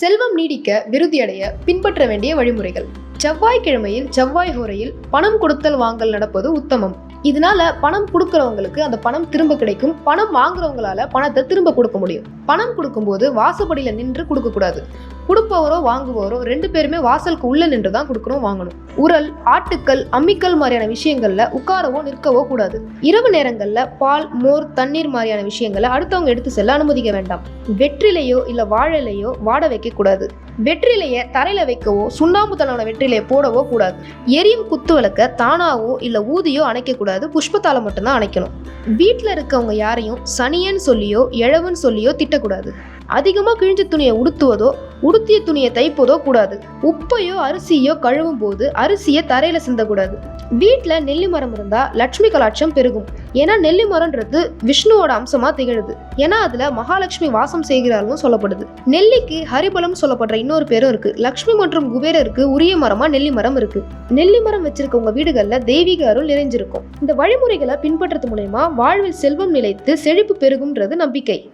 செல்வம் நீடிக்க விருதியடைய பின்பற்ற வேண்டிய வழிமுறைகள். செவ்வாய்க்கிழமையில் செவ்வாய் ஹோரையில் பணம் கொடுத்தல் வாங்கல் நடப்பது உத்தமம். இதனால பணம் கொடுக்கறவங்களுக்கு அந்த பணம் திரும்ப கிடைக்கும். பணம் வாங்குறவங்களால பணத்தை திரும்ப கொடுக்க முடியும். பணம் கொடுக்கும்போது வாசப்படியில நின்று கொடுக்க கூடாது கொடுப்பவரோ வாங்குபவரோ ரெண்டு பேருமே வாசலுக்கு உள்ள நின்று தான் கொடுக்கணும் வாங்கணும். உரல் ஆட்டுக்கல் அம்மிக்கல் மாதிரியான விஷயங்கள்ல உட்காரவோ நிற்கவோ கூடாது. இரவு நேரங்கள்ல பால் மோர் தண்ணீர் மாதிரியான விஷயங்களை அடுத்தவங்க எடுத்து செல்ல அனுமதிக்க வேண்டாம். வெற்றிலையோ இல்ல வாழலையோ வாட வைக்க கூடாது. வெற்றிலையை தரையில வைக்கவோ சுண்ணாம்பு தளவான வெற்றிலையை போடவோ கூடாது. எரியும் குத்து விளக்க தானாவோ இல்ல ஊதியோ அணைக்கக்கூடாது. புஷ்பத்தால மட்டும்தான் அணைக்கணும். வீட்டில் இருக்கவங்க யாரையும் சனியன்னு சொல்லியோ இழவுன்னு சொல்லியோ திட்டக்கூடாது. அதிகமாக கிழிஞ்ச துணியை உடுத்துவதோ உடுத்திய துணியை தைப்பதோ கூடாது. உப்பையோ அரிசியோ கழுவும் போது அரிசியை தரையில சிந்தக்கூடாது. வீட்டில் நெல்லி மரம் இருந்தா லட்சுமி கலாட்சம் பெருகும். ஏன்னா நெல்லி மரம்ன்றது விஷ்ணுவோட அம்சமா திகழுது. ஏன்னா அதுல மகாலட்சுமி வாசம் செய்கிறாள்னு சொல்லப்படுது. நெல்லிக்கு ஹரிபலம் சொல்லப்படுற இன்னொரு பேரும் இருக்கு. லக்ஷ்மி மற்றும் குபேரருக்கு உரிய மரமா நெல்லி மரம் இருக்கு. நெல்லி மரம் வச்சிருக்கவங்க வீடுகள்ல தெய்வீக அருள் நிறைஞ்சிருக்கும். இந்த வழிமுறைகளை பின்பற்றது மூலயமா வாழ்வில் செல்வம் நிலைத்து செழிப்பு பெருகும்ன்றது நம்பிக்கை.